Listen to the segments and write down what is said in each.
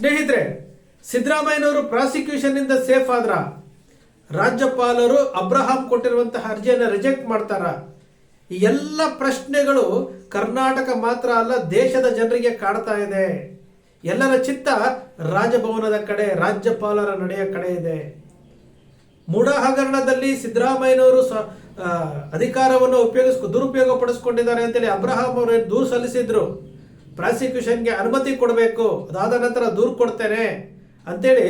ಸ್ನೇಹಿತರೆ, ಸಿದ್ದರಾಮಯ್ಯನವರು ಪ್ರಾಸಿಕ್ಯೂಷನ್ ಇಂದ ಸೇಫ್ ಆದ್ರ ರಾಜ್ಯಪಾಲರು ಅಬ್ರಹಾಂ ಕೊಟ್ಟಿರುವಂತಹ ಅರ್ಜಿಯನ್ನು ರಿಜೆಕ್ಟ್ ಮಾಡ್ತಾರ. ಈ ಎಲ್ಲ ಪ್ರಶ್ನೆಗಳು ಕರ್ನಾಟಕ ಮಾತ್ರ ಅಲ್ಲ, ದೇಶದ ಜನರಿಗೆ ಕಾಡ್ತಾ ಇದೆ. ಎಲ್ಲರ ಚಿತ್ತ ರಾಜಭವನದ ಕಡೆ, ರಾಜ್ಯಪಾಲರ ನಡೆಯ ಕಡೆ ಇದೆ. ಮೂಢ ಹಗರಣದಲ್ಲಿ ಸಿದ್ದರಾಮಯ್ಯನವರು ಅಧಿಕಾರವನ್ನು ಉಪಯೋಗಿಸ್ಕೊ ದುರುಪಯೋಗ ಪಡಿಸ್ಕೊಂಡಿದ್ದಾರೆ ಅಂತೇಳಿ ಅಬ್ರಹಾಂ ಅವರು ದೂರು ಸಲ್ಲಿಸಿದ್ರು? ಪ್ರಾಸಿಕ್ಯೂಷನ್ಗೆ ಅನುಮತಿ ಕೊಡಬೇಕು. ಅದಾದ ನಂತರ ದೂರು ಕೊಡ್ತೇನೆ ಅಂತೇಳಿ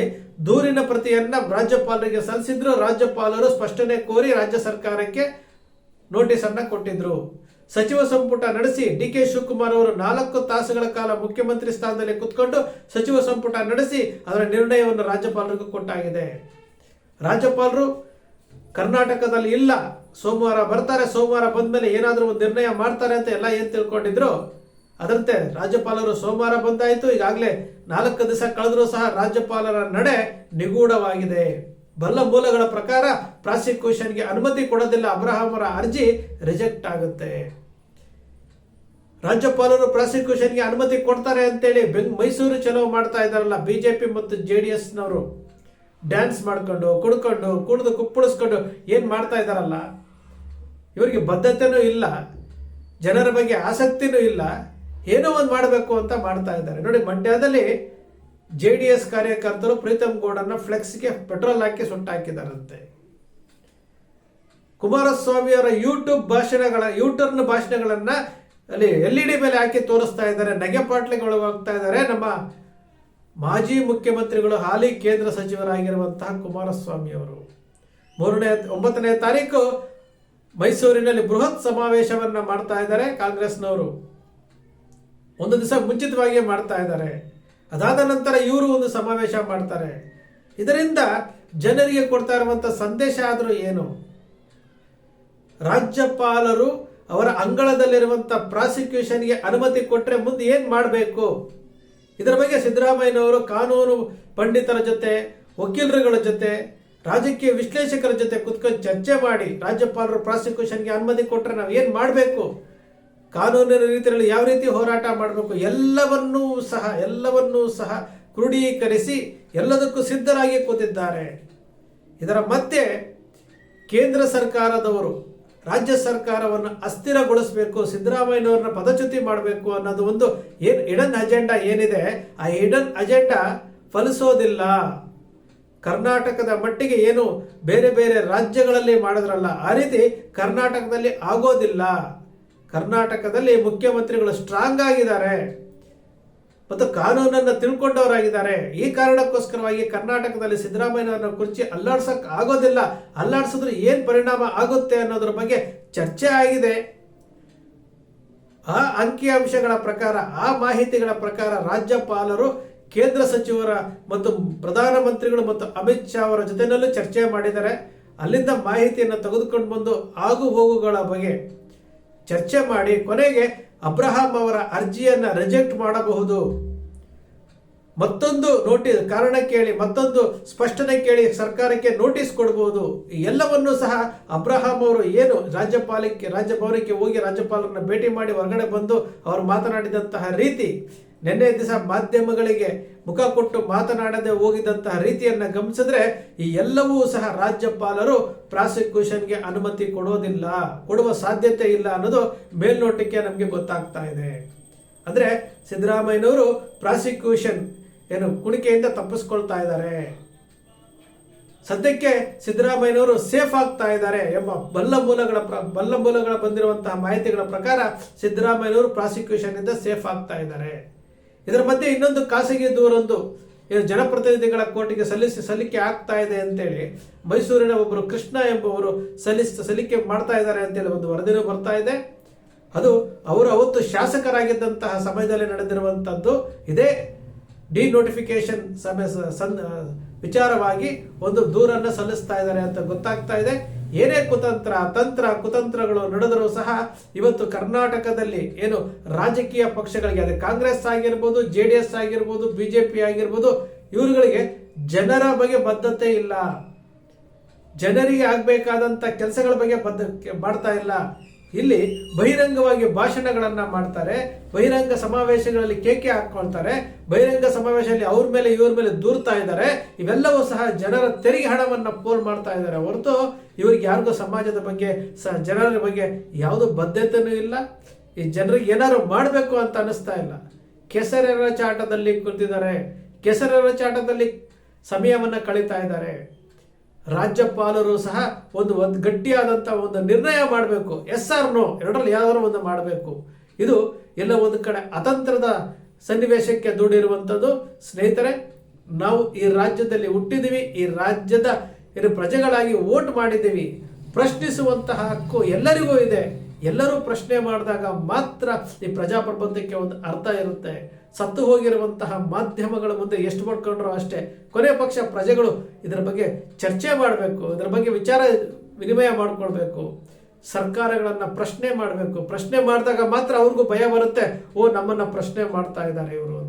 ದೂರಿನ ಪ್ರತಿಯನ್ನ ರಾಜ್ಯಪಾಲರಿಗೆ ಸಲ್ಲಿಸಿದ್ರು. ರಾಜ್ಯಪಾಲರು ಸ್ಪಷ್ಟನೆ ಕೋರಿ ರಾಜ್ಯ ಸರ್ಕಾರಕ್ಕೆ ನೋಟಿಸ್ ಅನ್ನ ಕೊಟ್ಟಿದ್ರು. ಸಚಿವ ಸಂಪುಟ ನಡೆಸಿ ಡಿ ಕೆ ಶಿವಕುಮಾರ್ ಅವರು ನಾಲ್ಕು ತಾಸುಗಳ ಕಾಲ ಮುಖ್ಯಮಂತ್ರಿ ಸ್ಥಾನದಲ್ಲಿ ಕುತ್ಕೊಂಡು ಸಚಿವ ಸಂಪುಟ ನಡೆಸಿ ಅದರ ನಿರ್ಣಯವನ್ನು ರಾಜ್ಯಪಾಲರಿಗೂ ಕೊಟ್ಟಾಗಿದೆ. ರಾಜ್ಯಪಾಲರು ಕರ್ನಾಟಕದಲ್ಲಿ ಇಲ್ಲ. ಸೋಮವಾರ ಬರ್ತಾರೆ. ಸೋಮವಾರ ಬಂದ್ಮೇಲೆ ಏನಾದರೂ ಒಂದು ನಿರ್ಣಯ ಮಾಡ್ತಾರೆ ಅಂತ ಎಲ್ಲ ಏನು ತಿಳ್ಕೊಂಡಿದ್ರು? ಅದರಂತೆ ರಾಜ್ಯಪಾಲರು ಸೋಮವಾರ ಬಂದಾಯಿತು. ಈಗಾಗಲೇ ನಾಲ್ಕು ದಿವಸ ಕಳೆದರೂ ಸಹ ರಾಜ್ಯಪಾಲರ ನಡೆ ನಿಗೂಢವಾಗಿದೆ. ಬಲ್ಲ ಮೂಲಗಳ ಪ್ರಕಾರ ಪ್ರಾಸಿಕ್ಯೂಷನ್ಗೆ ಅನುಮತಿ ಕೊಡೋದಿಲ್ಲ. ಅಬ್ರಹಾಮರ ಅರ್ಜಿ ರಿಜೆಕ್ಟ್ ಆಗುತ್ತೆ. ರಾಜ್ಯಪಾಲರು ಪ್ರಾಸಿಕ್ಯೂಷನ್ಗೆ ಅನುಮತಿ ಕೊಡ್ತಾರೆ ಅಂತೇಳಿ ಬೆಂಗ್ ಮೈಸೂರು ಚಲೋ ಮಾಡ್ತಾ ಇದ್ದಾರಲ್ಲ ಬಿಜೆಪಿ ಮತ್ತು ಜೆ ಡಿ ಎಸ್ನವರು ಡ್ಯಾನ್ಸ್ ಮಾಡ್ಕೊಂಡು, ಕುಡ್ಕೊಂಡು, ಕುಡಿದು ಕುಪ್ಪಳಿಸ್ಕೊಂಡು ಏನು ಮಾಡ್ತಾ ಇದ್ದಾರಲ್ಲ? ಇವರಿಗೆ ಬದ್ಧತೆನೂ ಇಲ್ಲ. ಜನರ ಬಗ್ಗೆ ಆಸಕ್ತಿನೂ ಇಲ್ಲ. ಏನೋ ಒಂದು ಮಾಡಬೇಕು ಅಂತ ಮಾಡ್ತಾ ಇದ್ದಾರೆ. ನೋಡಿ ಮಂಡ್ಯದಲ್ಲಿ ಜೆ ಡಿ ಎಸ್ ಕಾರ್ಯಕರ್ತರು ಪ್ರೀತಮ್ ಗೌಡನ್ನ ಫ್ಲೆಕ್ಸ್ಗೆ ಪೆಟ್ರೋಲ್ ಹಾಕಿ ಸುಟ್ಟಾಕಿದಾರಂತೆ ಕುಮಾರಸ್ವಾಮಿ ಅವರ ಯೂಟ್ಯೂಬ್ ಭಾಷಣಗಳ, ಯೂಟರ್ನ್ ಭಾಷಣಗಳನ್ನ ಅಲ್ಲಿ ಎಲ್ ಇ ಡಿ ಮೇಲೆ ಹಾಕಿ ತೋರಿಸ್ತಾ ಇದ್ದಾರೆ. ನಗೆ ಪಾಟ್ಲಿಗೆ ಹೋಗ್ತಾ ಇದ್ದಾರೆ. ನಮ್ಮ ಮಾಜಿ ಮುಖ್ಯಮಂತ್ರಿಗಳು ಹಾಲಿ ಕೇಂದ್ರ ಸಚಿವರಾಗಿರುವಂತಹ ಕುಮಾರಸ್ವಾಮಿ ಅವರು. ಮೂರನೇ, ಒಂಬತ್ತನೇ ತಾರೀಕು ಮೈಸೂರಿನಲ್ಲಿ ಬೃಹತ್ ಸಮಾವೇಶವನ್ನ ಮಾಡ್ತಾ ಇದ್ದಾರೆ ಕಾಂಗ್ರೆಸ್ನವರು. ಒಂದು ದಿವಸ ಮುಂಚಿತವಾಗಿಯೇ ಮಾಡ್ತಾ ಇದ್ದಾರೆ. ಅದಾದ ನಂತರ ಇವರು ಒಂದು ಸಮಾವೇಶ ಮಾಡ್ತಾರೆ. ಇದರಿಂದ ಜನರಿಗೆ ಕೊಡ್ತಾ ಇರುವಂತ ಸಂದೇಶ ಆದರೂ ಏನು? ರಾಜ್ಯಪಾಲರು ಅವರ ಅಂಗಳದಲ್ಲಿರುವಂತ ಪ್ರಾಸಿಕ್ಯೂಷನ್ಗೆ ಅನುಮತಿ ಕೊಟ್ಟರೆ ಮುಂದೆ ಏನ್ ಮಾಡಬೇಕು? ಇದರ ಬಗ್ಗೆ ಸಿದ್ದರಾಮಯ್ಯನವರು ಕಾನೂನು ಪಂಡಿತರ ಜೊತೆ, ವಕೀಲರುಗಳ ಜೊತೆ, ರಾಜಕೀಯ ವಿಶ್ಲೇಷಕರ ಜೊತೆ ಕುತ್ಕೊಂಡು ಚರ್ಚೆ ಮಾಡಿ ರಾಜ್ಯಪಾಲರು ಪ್ರಾಸಿಕ್ಯೂಷನ್ಗೆ ಅನುಮತಿ ಕೊಟ್ಟರೆ ನಾವು ಏನು ಮಾಡಬೇಕು? ಕಾನೂನಿನ ರೀತಿಯಲ್ಲಿ ಯಾವ ರೀತಿ ಹೋರಾಟ ಮಾಡಬೇಕು, ಎಲ್ಲವನ್ನೂ ಸಹ ಎಲ್ಲವನ್ನೂ ಸಹ ಕ್ರೋಢೀಕರಿಸಿ ಎಲ್ಲದಕ್ಕೂ ಸಿದ್ಧರಾಗಿ ಕೂತಿದ್ದಾರೆ. ಇದರ ಮತ್ತೆ ಕೇಂದ್ರ ಸರ್ಕಾರದವರು ರಾಜ್ಯ ಸರ್ಕಾರವನ್ನು ಅಸ್ಥಿರಗೊಳಿಸಬೇಕು, ಸಿದ್ದರಾಮಯ್ಯನವರನ್ನ ಪದಚ್ಯುತಿ ಮಾಡಬೇಕು ಅನ್ನೋದು ಒಂದು ಏನು ಇಡನ್ ಅಜೆಂಡಾ ಏನಿದೆ, ಆ ಇಡನ್ ಅಜೆಂಡಾ ಫಲಿಸೋದಿಲ್ಲ. ಕರ್ನಾಟಕದ ಮಟ್ಟಿಗೆ ಏನು ಬೇರೆ ಬೇರೆ ರಾಜ್ಯಗಳಲ್ಲಿ ಮಾಡಿದ್ರಲ್ಲ, ಆ ರೀತಿ ಕರ್ನಾಟಕದಲ್ಲಿ ಆಗೋದಿಲ್ಲ. ಕರ್ನಾಟಕದಲ್ಲಿ ಮುಖ್ಯಮಂತ್ರಿಗಳು ಸ್ಟ್ರಾಂಗ್ ಆಗಿದ್ದಾರೆ ಮತ್ತು ಕಾನೂನನ್ನು ತಿಳ್ಕೊಂಡವರಾಗಿದ್ದಾರೆ. ಈ ಕಾರಣಕ್ಕೋಸ್ಕರವಾಗಿ ಕರ್ನಾಟಕದಲ್ಲಿ ಸಿದ್ದರಾಮಯ್ಯನವರ ಕುರ್ಚಿ ಅಲ್ಲಾಡ್ಸಕ್ ಆಗೋದಿಲ್ಲ. ಅಲ್ಲಾಡ್ಸಿದ್ರೆ ಏನು ಪರಿಣಾಮ ಆಗುತ್ತೆ ಅನ್ನೋದ್ರ ಬಗ್ಗೆ ಚರ್ಚೆ ಆಗಿದೆ. ಆ ಅಂಕಿಅಂಶಗಳ ಪ್ರಕಾರ, ಆ ಮಾಹಿತಿಗಳ ಪ್ರಕಾರ ರಾಜ್ಯಪಾಲರು, ಕೇಂದ್ರ ಸಚಿವರ ಮತ್ತು ಪ್ರಧಾನಮಂತ್ರಿಗಳು ಮತ್ತು ಅಮಿತ್ ಶಾ ಅವರ ಜೊತೆಯಲ್ಲೂ ಚರ್ಚೆ ಮಾಡಿದ್ದಾರೆ. ಅಲ್ಲಿಂದ ಮಾಹಿತಿಯನ್ನು ತೆಗೆದುಕೊಂಡು ಬಂದು ಆಗು ಹೋಗುಗಳ ಬಗ್ಗೆ. ಚರ್ಚೆ ಮಾಡಿ ಕೊನೆಗೆ ಅಬ್ರಹಾಂ ಅವರ ಅರ್ಜಿಯನ್ನು ರಿಜೆಕ್ಟ್ ಮಾಡಬಹುದು. ಮತ್ತೊಂದು ನೋಟಿಸ್ ಕಾರಣ ಕೇಳಿ, ಮತ್ತೊಂದು ಸ್ಪಷ್ಟನೆ ಕೇಳಿ ಸರ್ಕಾರಕ್ಕೆ ನೋಟಿಸ್ ಕೊಡಬಹುದು ಎಲ್ಲವನ್ನೂ ಸಹ ಅಬ್ರಹಾಂ ಅವರು ಏನು ರಾಜ್ಯಪಾಲಕ್ಕೆ ರಾಜ್ಯಭವನಕ್ಕೆ ಹೋಗಿ ರಾಜ್ಯಪಾಲರನ್ನ ಭೇಟಿ ಮಾಡಿ ಹೊರಗಡೆ ಬಂದು ಅವರು ಮಾತನಾಡಿದಂತಹ ರೀತಿ ನಿನ್ನೆ ದಿವಸ ಮಾಧ್ಯಮಗಳಿಗೆ ಮುಖ ಕೊಟ್ಟು ಮಾತನಾಡದೆ ಹೋಗಿದಂತಹ ರೀತಿಯನ್ನ ಗಮನಿಸಿದ್ರೆ ಈ ಎಲ್ಲವೂ ಸಹ ರಾಜ್ಯಪಾಲರು ಪ್ರಾಸಿಕ್ಯೂಷನ್ಗೆ ಅನುಮತಿ ಕೊಡೋದಿಲ್ಲ, ಕೊಡುವ ಸಾಧ್ಯತೆ ಇಲ್ಲ ಅನ್ನೋದು ಮೇಲ್ನೋಟಕ್ಕೆ ನಮಗೆ ಗೊತ್ತಾಗ್ತಾ ಇದೆ. ಅಂದ್ರೆ ಸಿದ್ದರಾಮಯ್ಯನವರು ಪ್ರಾಸಿಕ್ಯೂಷನ್ ಏನು ಕುಣಿಕೆಯಿಂದ ತಪ್ಪಿಸ್ಕೊಳ್ತಾ ಇದ್ದಾರೆ. ಸದ್ಯಕ್ಕೆ ಸಿದ್ದರಾಮಯ್ಯನವರು ಸೇಫ್ ಆಗ್ತಾ ಇದ್ದಾರೆ ಎಂಬ ಬಲ್ಲ ಮೂಲಗಳ ಪ್ರ- ಬಲ್ಲ ಮೂಲಗಳ ಬಂದಿರುವಂತಹ ಮಾಹಿತಿಗಳ ಪ್ರಕಾರ ಸಿದ್ದರಾಮಯ್ಯನವರು ಪ್ರಾಸಿಕ್ಯೂಷನ್ ಇಂದ ಸೇಫ್ ಆಗ್ತಾ ಇದ್ದಾರೆ. ಇದರ ಮಧ್ಯೆ ಇನ್ನೊಂದು ಖಾಸಗಿ ದೂರೊಂದು ಏನು ಜನಪ್ರತಿನಿಧಿಗಳ ಕೋರ್ಟಿಗೆ ಸಲ್ಲಿಸಿ ಸಲ್ಲಿಕೆ ಆಗ್ತಾ ಇದೆ ಅಂತೇಳಿ ಮೈಸೂರಿನ ಒಬ್ಬರು ಕೃಷ್ಣ ಎಂಬುವರು ಸಲ್ಲಿಸ ಸಲ್ಲಿಕೆ ಮಾಡ್ತಾ ಇದ್ದಾರೆ ಅಂತೇಳಿ ಒಂದು ವರದಿನೂ ಬರ್ತಾ ಇದೆ. ಅದು ಅವರು ಅವತ್ತು ಶಾಸಕರಾಗಿದ್ದಂತಹ ಸಮಯದಲ್ಲಿ ನಡೆದಿರುವಂಥದ್ದು ಇದೇ ಡಿ ನೋಟಿಫಿಕೇಶನ್ ಸಮಯ ಸನ್ ವಿಚಾರವಾಗಿ ಒಂದು ದೂರನ್ನ ಸಲ್ಲಿಸ್ತಾ ಇದ್ದಾರೆ ಅಂತ ಗೊತ್ತಾಗ್ತಾ ಇದೆ. ಏನೇ ಕುತಂತ್ರ, ತಂತ್ರ, ಕುತಂತ್ರಗಳು ನಡೆದರೂ ಸಹ ಇವತ್ತು ಕರ್ನಾಟಕದಲ್ಲಿ ಏನು ರಾಜಕೀಯ ಪಕ್ಷಗಳಿಗೆ, ಅದೇ ಕಾಂಗ್ರೆಸ್ ಆಗಿರ್ಬೋದು, ಜೆ ಡಿ ಎಸ್ ಆಗಿರ್ಬೋದು ಬಿಜೆಪಿ ಆಗಿರ್ಬೋದು, ಇವರುಗಳಿಗೆ ಜನರ ಬಗ್ಗೆ ಬದ್ಧತೆ ಇಲ್ಲ. ಜನರಿಗೆ ಆಗಬೇಕಾದಂಥ ಕೆಲಸಗಳ ಬಗ್ಗೆ ಬದ್ಧ ಮಾಡ್ತಾ ಇಲ್ಲ. ಇಲ್ಲಿ ಬಹಿರಂಗವಾಗಿ ಭಾಷಣಗಳನ್ನ ಮಾಡ್ತಾರೆ, ಬಹಿರಂಗ ಸಮಾವೇಶಗಳಲ್ಲಿ ಕೇಕೆ ಹಾಕೊಳ್ತಾರೆ, ಬಹಿರಂಗ ಸಮಾವೇಶದಲ್ಲಿ ಅವ್ರ ಮೇಲೆ, ಇವ್ರ ಮೇಲೆ ದೂರ್ತಾ ಇದ್ದಾರೆ, ಇವೆಲ್ಲವೂ ಸಹ ಜನರ ತೆರಿಗೆ ಹಣವನ್ನ ಪೋಲ್ ಮಾಡ್ತಾ ಇದ್ದಾರೆ. ಹೊರತು ಇವ್ರಿಗೆ ಯಾರಿಗೂ ಸಮಾಜದ ಬಗ್ಗೆ, ಸ ಜನರ ಬಗ್ಗೆ ಯಾವುದೋ ಬದ್ಧತೆನೂ ಇಲ್ಲ. ಈ ಜನರಿಗೆ ಏನಾದ್ರು ಮಾಡಬೇಕು ಅಂತ ಅನಿಸ್ತಾ ಇಲ್ಲ. ಕೆಸರೆರ ಚಾಟದಲ್ಲಿ ಕುಳಿತಿದ್ದಾರೆ ಕೆಸರೆರ ಚಾಟದಲ್ಲಿ ಸಮಯವನ್ನ ಕಳೀತಾ ಇದ್ದಾರೆ. ರಾಜ್ಯಪಾಲರು ಸಹ ಒಂದು ಒಂದು ಗಟ್ಟಿಯಾದಂಥ ಒಂದು ನಿರ್ಣಯ ಮಾಡಬೇಕು. ಎಸ್ ಆರ್ ನೋ, ಎರಡರಲ್ಲಿ ಯಾವ್ದಾದ್ರು ಒಂದು ಮಾಡಬೇಕು. ಇದು ಎಲ್ಲ ಒಂದು ಕಡೆ ಅತಂತ್ರದ ಸನ್ನಿವೇಶಕ್ಕೆ ದೂಡಿರುವಂಥದ್ದು ಸ್ನೇಹಿತರೆ, ನಾವು ಈ ರಾಜ್ಯದಲ್ಲಿ ಹುಟ್ಟಿದ್ದೀವಿ ಈ ರಾಜ್ಯದ ಪ್ರಜೆಗಳಾಗಿ ವೋಟ್ ಮಾಡಿದ್ದೀವಿ ಪ್ರಶ್ನಿಸುವಂತಹ ಹಕ್ಕು ಎಲ್ಲರಿಗೂ ಇದೆ. ಎಲ್ಲರೂ ಪ್ರಶ್ನೆ ಮಾಡಿದಾಗ ಮಾತ್ರ ಈ ಪ್ರಜಾಪ್ರಬಂಧಕ್ಕೆ ಒಂದು ಅರ್ಥ ಇರುತ್ತೆ. ಸತ್ತು ಹೋಗಿರುವಂತಹ ಮಾಧ್ಯಮಗಳ ಮುಂದೆ ಎಷ್ಟು ಮಾಡ್ಕೊಂಡ್ರು ಅಷ್ಟೇ. ಕೊನೆ ಪಕ್ಷ ಪ್ರಜೆಗಳು ಇದರ ಬಗ್ಗೆ ಚರ್ಚೆ ಮಾಡಬೇಕು, ಇದರ ಬಗ್ಗೆ ವಿಚಾರ ವಿನಿಮಯ ಮಾಡಿಕೊಳ್ಬೇಕು. ಸರ್ಕಾರಗಳನ್ನು ಪ್ರಶ್ನೆ ಮಾಡಬೇಕು. ಪ್ರಶ್ನೆ ಮಾಡಿದಾಗ ಮಾತ್ರ ಅವ್ರಿಗೂ ಭಯ ಬರುತ್ತೆ. ಓ, ನಮ್ಮನ್ನ ಪ್ರಶ್ನೆ ಮಾಡ್ತಾ ಇದ್ದಾರೆ ಇವರು.